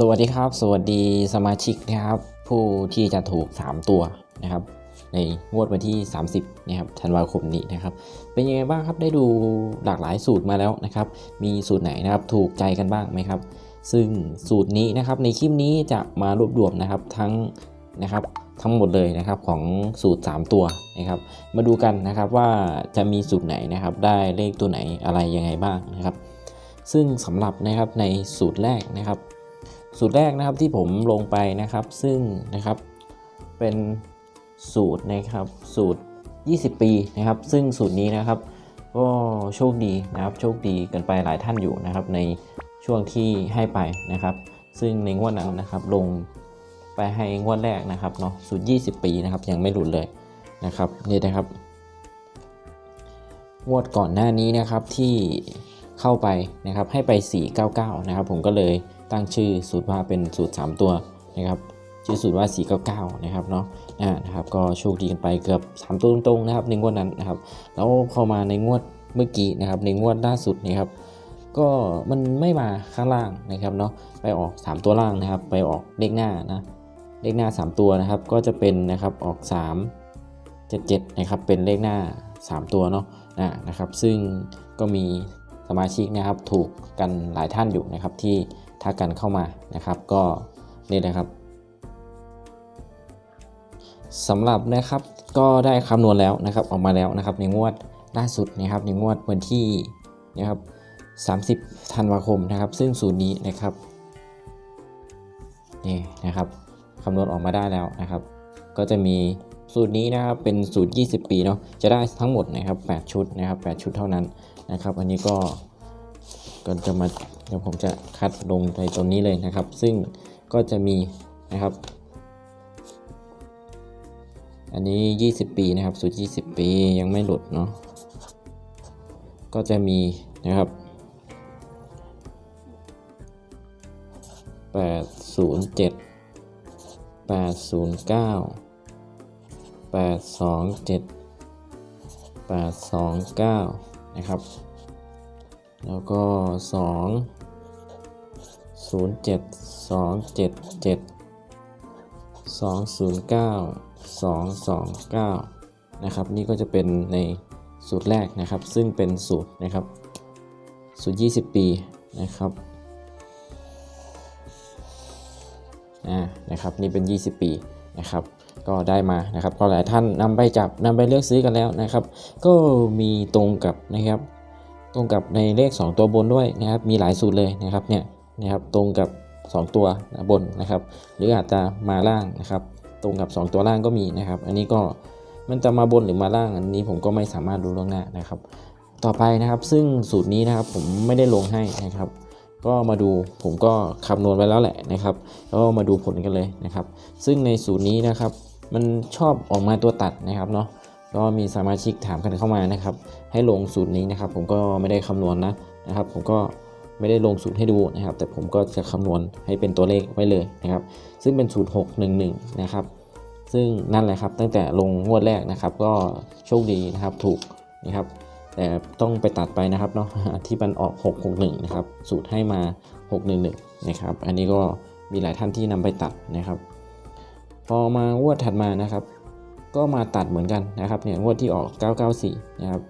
สวัสดีครับ สวัสดีสมาชิกนะครับ ผู้ที่จะถูก 3 ตัวนะครับ ในงวดวันที่ 30นะครับธันวาคมนี้นะครับ เป็นยังไงบ้างครับได้ดูหลากหลายสูตรมาแล้วนะครับ มีสูตรไหนนะครับถูกใจกันบ้างไหมครับ ซึ่งสูตรนี้นะครับในคลิปนี้จะมารวบรวมนะครับทั้งนะครับทั้งหมดเลยนะครับของสูตร 3 ตัวนะครับ มาดูกันนะครับว่าจะมีสูตรไหนนะครับ ได้เลขตัวไหนอะไรยังไงบ้างนะครับ ซึ่งสำหรับนะครับในสูตรแรกนะครับ สูตรแรกนะครับที่ผมลงไปนะครับ ซึ่งนะครับเป็นสูตรนะครับสูตร 20 ปีนะครับ ซึ่งสูตรนี้นะครับก็โชคดีนะครับโชคดีกันไปหลายท่านอยู่นะครับ ในช่วงที่ให้ไปนะครับ ซึ่งในงวดนั้นนะครับลงไปให้งวดแรกนะครับเนาะสูตร 20 ปีนะครับยังไม่หลุดเลยนะครับนี่นะครับ งวดก่อนหน้านี้นะครับที่ เข้าไปนะครับให้ไป 499 นะครับ ผมก็เลยตั้งชื่อสูตรว่าเป็นสูตร 3 ตัวนะครับชื่อสูตรว่า 499 นะครับเนาะอ่านะครับก็โชคดีกันไปเกือบ 3 ตัวตรงๆนะครับในงวดนั้นนะครับแล้วพอมาในงวดเมื่อกี้นะครับในงวดล่าสุดนะครับก็มันไม่มาข้างล่างนะครับเนาะไปออก 3 ตัวล่างนะครับ ไปออกเลขหน้านะเลขหน้า 3 ตัวนะครับ ก็จะเป็นนะครับออก 3 77 นะครับเป็นเลขหน้า 3 ตัวเนาะอ่านะครับ ซึ่งก็มี สมาชิกนะครับถูกกันหลายท่านอยู่นะครับที่ทักกันเข้ามานะครับ ก็นี่นะครับสำหรับนะครับก็ได้คำนวณแล้วนะครับออกมาแล้วนะครับในงวดล่าสุดนะครับในงวดวันที่นะครับ30ธันวาคมนะครับ ซึ่งสูตรนี้นะครับนี่นะครับคำนวณออกมาได้แล้วนะครับ ก็จะมีสูตรนี้นะครับเป็นสูตร 20 ปีเนาะจะได้ทั้งหมดนะครับ 8 ชุดนะครับ 8 ชุดเท่านั้นนะครับ อันนี้ก็ ก็จะมาเดี๋ยวผมจะคัดลงในตรงนี้เลยนะครับ ซึ่งก็จะมีนะครับ อันนี้ 20 ปีนะครับสูตร20 ปียังไม่หลุดเนาะก็จะมีนะครับ807 809 827 829 นะครับ แล้วก็ 2 07 277 209 229 นะครับ นี่ก็จะเป็นในสูตรแรกนะครับ ซึ่งเป็นสูตรนะครับ สูตร 20 ปีนะครับอ่านะครับ นี่เป็น 20 ปีนะครับก็ได้มานะครับก็หลายท่านนำไปจับนำไปเลือกซื้อกันแล้วนะครับ ก็มีตรงกับนะครับ ตรงกับในเลข 2 ตัวบนด้วยนะครับ มีหลายสูตรเลยนะครับเนี่ยนะครับตรงกับ 2 ตัวบนนะครับ หรืออาจจะมาล่างนะครับ ตรงกับ 2 ตัวล่างก็มีนะครับ อันนี้ก็มันจะมาบนหรือมาล่างอันนี้ผมก็ไม่สามารถรู้ล่วงหน้านะครับ ต่อไปนะครับซึ่งสูตรนี้นะครับผมไม่ได้ลงให้นะครับ ก็มาดูผมก็คำนวณไว้แล้วแหละนะครับแล้วมาดูผลกันเลยนะครับ ซึ่งในสูตรนี้นะครับ มันชอบออกมาตัวตัดนะครับเนาะ ก็มีสมาชิกถามกันเข้ามานะครับ ให้ลงสูตรนี้นะครับ ผมก็ไม่ได้คำนวณนะนะครับ ผมก็ไม่ได้ลงสูตรให้ดูนะครับ แต่ผมก็จะคำนวณให้เป็นตัวเลขไว้เลยนะครับ ซึ่งเป็นสูตร 611 นะครับ ซึ่งนั่นแหละครับ ตั้งแต่ลงงวดแรกนะครับ ก็โชคดีนะครับถูกนะครับ แต่ต้องไปตัดไปนะครับเนาะที่มันออก 661 นะครับ สูตรให้มา 611 นะครับ อันนี้ก็มีหลายท่านที่นำไปตัดนะครับ พอมางวดถัดมานะครับ ก็มาตัดเหมือนกันนะครับเนี่ยงวดที่ออก 994 นะครับ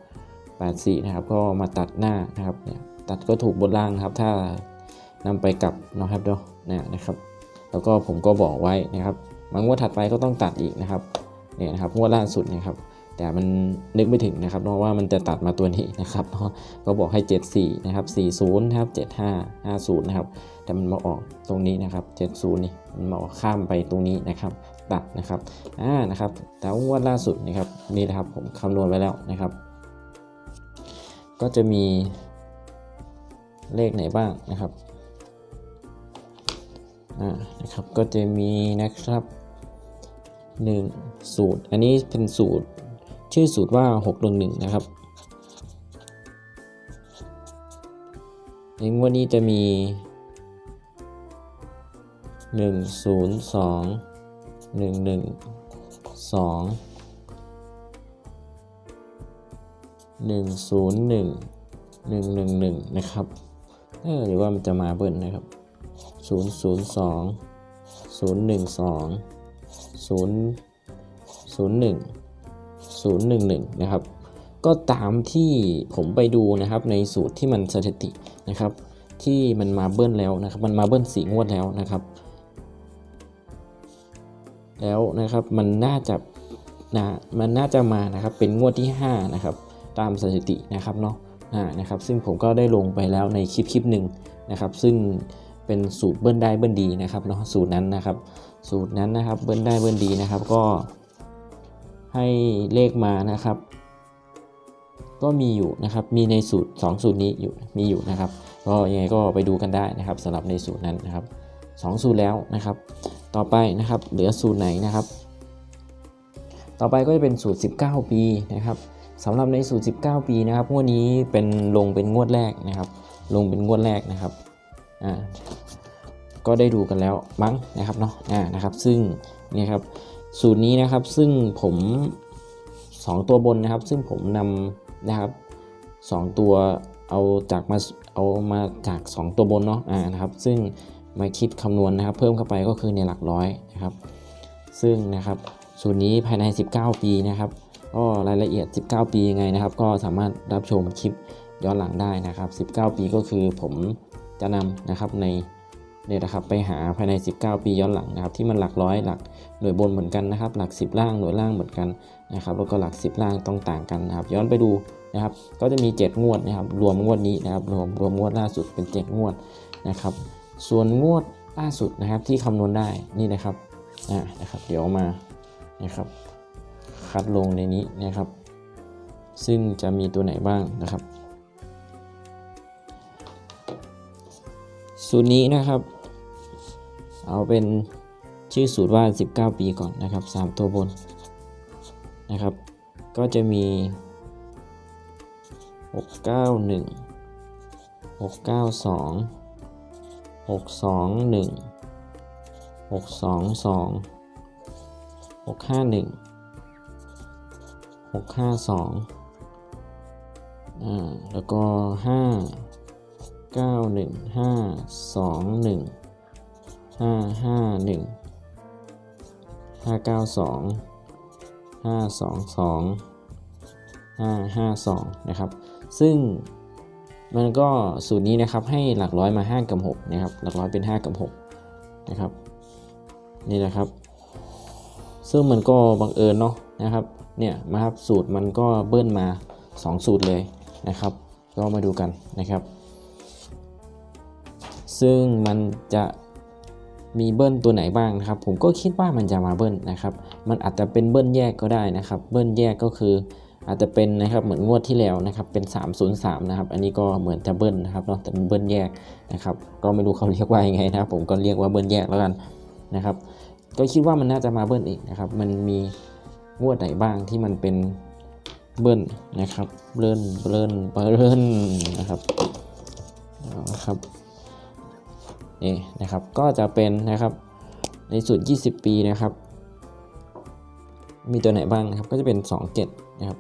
84 นะครับ ก็มาตัดหน้านะครับเนี่ยตัดก็ถูกบนล่างนะครับ ถ้านำไปกลับนะครับเนาะเนี่ยนะครับ แล้วก็ผมก็บอกไว้นะครับมางวดถัดไปก็ต้องตัดอีกนะครับเนี่ยนะครับงวดล่าสุดนะครับ แต่มันนึกไม่ถึงนะครับเพราะว่ามันจะตัดมาตัวนี้นะครับเนาะก็บอกให้ 74 นะครับ 40 นะครับ 75 50 นะครับ แต่มันมาออกตรงนี้นะครับ 70 นี่มันมาออกข้ามไปตรงนี้นะครับ ตัดนะครับอ่านะครับแต่ว่างวดล่าสุดนะครับนี่นะครับผมคำนวณไว้แล้วนะครับ ก็จะมีเลขไหนบ้างนะครับอ่านะครับก็จะมีนะครับ1สูตร อันนี้เป็นสูตรชื่อสูตรว่า611นะครับในงวดนี้จะมี 1 0 2 1 1 2 1 0 1 1 1 1นะครับเออหรือว่ามันจะมาเบิ้ลนะครับศูนย์ศูนย์สองศูนย์หนึ่งสองศูนย์ศูนย์หนึ่งศูนย์หนึ่งหนึ่งนะครับ ก็ตามที่ผมไปดูนะครับในสูตรที่มันสถิตินะครับ ที่มันมาเบิ้ลแล้วนะครับ มันมาเบิ้ลสีงวดแล้วนะครับ แล้วนะครับมันน่าจะนะมันน่าจะมานะครับเป็นงวดที่5นะครับตามสถิตินะครับเนาะนะครับซึ่งผมก็ได้ลงไปแล้วในคลิปคลิปหนึ่งนะครับ ซึ่งเป็นสูตรเบิ้ลได้เบิ้ลดีนะครับเนาะสูตรนั้นนะครับ สูตรนั้นนะครับเบิ้ลได้เบิ้ลดีนะครับก็ให้เลขมานะครับ ก็มีอยู่นะครับมีในสูตร 2 สูตรนี้อยู่มีอยู่นะครับ ก็ยังไงก็ไปดูกันได้นะครับสำหรับในสูตรนั้นนะครับสองสูตรแล้วนะครับ ต่อไปนะครับเหลือสูตรไหนนะครับ ต่อไปก็จะเป็นสูตร 19 ปีนะครับสำหรับในสูตร 19 ปีนะครับงวดนี้เป็นลงเป็นงวดแรกนะครับ ลงเป็นงวดแรกนะครับอ่าก็ได้ดูกันแล้วมั้งนะครับเนาะอ่านะครับ ซึ่งเนี่ยครับสูตรนี้นะครับซึ่งผม 2 ตัวบนนะครับ ซึ่งผมนำนะครับ 2 ตัวเอาจากมาเอามาจาก 2 ตัวบนเนาะอ่านะครับ ซึ่ง มาคิดคำนวณนะครับ เพิ่มเข้าไปก็คือในหลักร้อยนะครับ ซึ่งนะครับสูตรนี้ภายใน 19 ปีนะครับก็รายละเอียด 19 ปียังไงนะครับ ก็สามารถรับชมคลิปย้อนหลังได้นะครับ 19 ปีก็คือผมจะนำนะครับในเนี่ยนะครับไปหาภายใน 19 ปีย้อนหลังนะครับ ที่มันหลักร้อยหลักหน่วยบนเหมือนกันนะครับ หลัก 10 ล่างหน่วยล่างเหมือนกันนะครับ แล้วก็หลัก 10 ล่างต้องต่างกันนะครับ ย้อนไปดูนะครับ ก็จะมี 7 งวดนะครับ รวมงวดนี้นะครับ รวมรวมงวดล่าสุดเป็น 7 งวดนะครับ ส่วนงวดล่าสุดนะครับที่คำนวณได้นี่นะครับอ่านะครับ เดี๋ยวมานะครับ คัดลงในนี้นะครับ ซึ่งจะมีตัวไหนบ้างนะครับ สูตรนี้นะครับ เอาเป็นชื่อสูตรว่า 19 ปีก่อนนะครับ 3 ตัวบนนะครับ ก็จะมี 691 692 621 622 651 6 5 2อ่าแล้วก็5 9 1 5 2 1 5 5 1 5 9 2 5 2 2 5 5 2นะครับ ซึ่ง มันก็สูตรนี้นะครับให้หลักร้อยมา 5 กับ 6 นะครับ หลักร้อยเป็น 5 กับ 6 นะครับ นี่นะครับ ซึ่งมันก็บังเอิญเนาะนะครับ เนี่ยมาครับสูตรมันก็เบิ้ลมา 2 สูตรเลยนะครับ ก็มาดูกันนะครับ ซึ่งมันจะมีเบิ้ลตัวไหนบ้างนะครับ ผมก็คิดว่ามันจะมาเบิ้ลนะครับ มันอาจจะเป็นเบิ้ลแยกก็ได้นะครับ เบิ้ลแยกก็คือ อาจจะเป็นนะครับเหมือนงวดที่แล้วนะครับเป็น 303นะครับอันนี้ก็เหมือนจะเบิ้ลนะครับเนาะแต่เป็นเบิ้ลแยกนะครับก็ไม่รู้เขาเรียกว่ายังไงนะครับผมก็เรียกว่าเบิ้ลแยกแล้วกันนะครับก็คิดว่ามันน่าจะมาเบิ้ลอีกนะครับมันมีงวดไหนบ้างที่มันเป็นเบิ้ลนะครับเบิ้ลเบิ้ลเบิ้ลนะครับเอาละครับนี่นะครับก็จะเป็นนะครับในสูตร 20 ปีนะครับ มีตัวไหนบ้างนะครับก็จะเป็น 27 นะครับ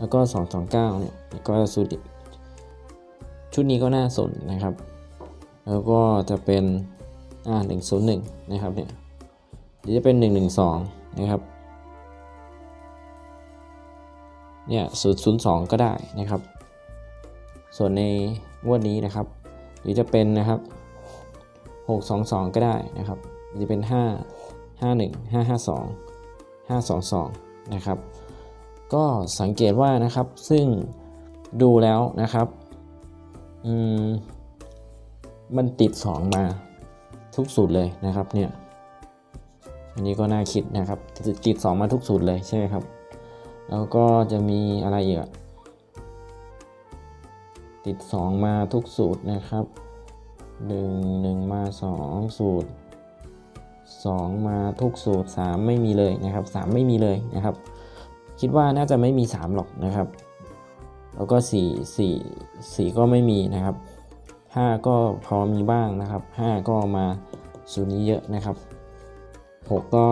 แล้วก็ 229 เนี่ยก็สูตรชุดนี้ก็น่าสนนะครับ แล้วก็จะเป็นอ่า101 นะครับเนี่ยหรือจะเป็น 112 นะครับเนี่ย002 ก็ได้นะครับ ส่วนในงวดนี้นะครับ หรือจะเป็นนะครับ 622 ก็ได้นะครับหรือจะเป็น 5 51 552 522 นะครับ ก็สังเกตว่านะครับซึ่งดูแล้วนะครับอืมมันติด 2 มาทุกสูตรเลยนะครับเนี่ยอันนี้ก็น่าคิดนะครับติด 2 มาทุกสูตรเลยใช่ไหมครับ แล้วก็จะมีอะไรอีกอะติด 2 มาทุกสูตรนะครับ 1 1 มา 2 สูตร 2 มาทุกสูตร 3 ไม่มีเลยนะครับ 3 ไม่มีเลยนะครับ คิดว่าน่าจะไม่มี 3 หรอกนะครับ แล้วก็ 4 4 4 ก็ไม่มีนะครับ 5 ก็พอมีบ้างนะครับ 5 ก็มาสูตรนี้เยอะนะครับ 6 ก็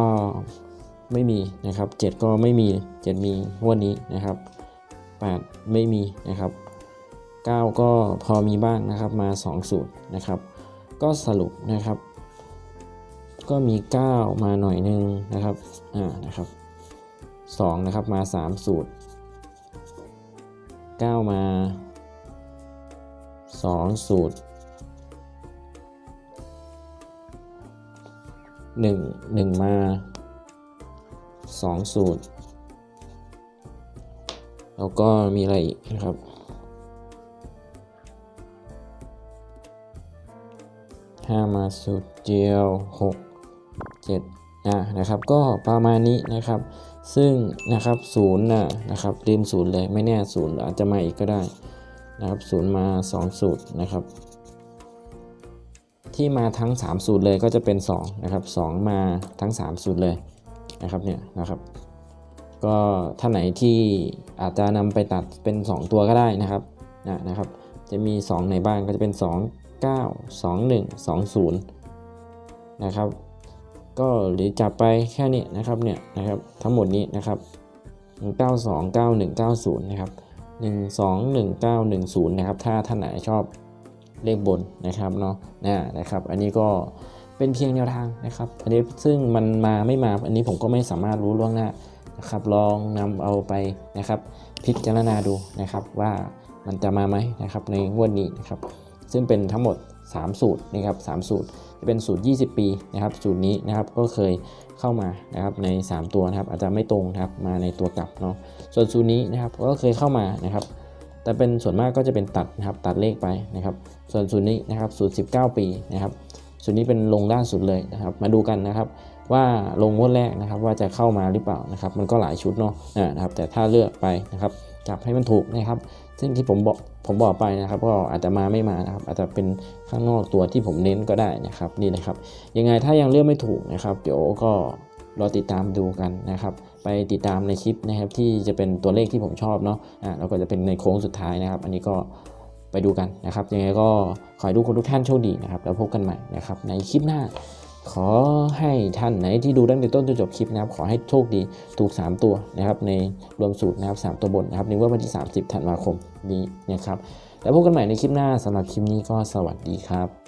ไม่มีนะครับ 7 ก็ไม่มี 7 มีงวันนี้นะครับ 8 ไม่มีนะครับ 9 ก็พอมีบ้างนะครับมา2สูตรนะครับ ก็สรุปนะครับ ก็มี 9 มาหน่อยนึงนะครับอ่านะครับ 2 นะครับมา 3 สูตร 9 มา 2 สูตร 1 1 มา 2 สูตร แล้วก็มีอะไรอีกนะครับ5มาสูตรเดียว6 7อะนะครับ ก็ประมาณนี้นะครับ ซึ่งนะครับศูนย์นะนะครับลืมศูนย์เลยไม่แน่ศูนย์อาจจะมาอีกก็ได้นะครับศูนย์มา 2 สูตรนะครับ ที่มาทั้ง 3 สูตรเลยก็จะเป็น2นะครับ2มาทั้ง 3 สูตรเลยนะครับเนี่ยนะครับก็ท่านไหนที่อาจจะนำไปตัดเป็น 2 ตัวก็ได้นะครับนะนะครับจะมี 2 ในบ้านก็จะเป็น 2 9 2 1 2 0นะครับ ก็หรือจับไปแค่นี้นะครับเนี่ยนะครับทั้งหมดนี้นะครับ92 91 90นะครับ12 1910นะครับถ้าท่านไหนชอบเลขบนนะครับเนาะนะนะครับ อันนี้ก็เป็นเพียงแนวทางนะครับอันนี้ซึ่งมันมาไม่มาอันนี้ผมก็ไม่สามารถรู้ล่วงหน้านะครับ ลองนำเอาไปนะครับ พิจารณาดูนะครับว่ามันจะมาไหมนะครับในงวดนี้นะครับ ซึ่งเป็นทั้งหมด 3 สูตรนะครับ3สูตรจะเป็นสูตร 20 ปีนะครับสูตรนี้นะครับก็เคยเข้ามานะครับใน 3 ตัวนะครับอาจจะไม่ตรงนะครับมาในตัวกลับเนาะส่วนสูตรนี้นะครับก็เคยเข้ามานะครับแต่เป็นส่วนมากก็จะเป็นตัดนะครับตัดเลขไปนะครับ ส่วนสูตรนี้นะครับสูตร 19 ปีนะครับสูตรนี้เป็นลงล่าสุดเลยนะครับ มาดูกันนะครับว่าลงงวดแรกนะครับว่าจะเข้ามาหรือเปล่านะครับ มันก็หลายชุดเนาะนะครับแต่ถ้าเลือกไปนะครับจับให้มันถูกนะครับ ซึ่งที่ผมบอกผมบอกไปนะครับก็อาจจะมาไม่มานะครับ อาจจะเป็นข้างนอกตัวที่ผมเน้นก็ได้นะครับนี่นะครับ ยังไงถ้ายังเลือกไม่ถูกนะครับ เดี๋ยวก็รอติดตามดูกันนะครับ ไปติดตามในคลิปนะครับที่จะเป็นตัวเลขที่ผมชอบเนาะอ่าแล้วก็จะเป็นในโค้งสุดท้ายนะครับ อันนี้ก็ไปดูกันนะครับ ยังไงก็ขอให้ทุกคนทุกท่านโชคดีนะครับ แล้วพบกันใหม่นะครับในคลิปหน้า ขอให้ท่านไหนที่ดูตั้งแต่ต้นจนจบคลิปนะครับ ขอให้โชคดีถูก 3 ตัวนะครับ ในรวมสูตรนะครับ 3 ตัวบนนะครับในวันที่ 30 ธันวาคมนี้นะครับ แล้วพบกันใหม่ในคลิปหน้าสำหรับคลิปนี้ก็สวัสดีครับ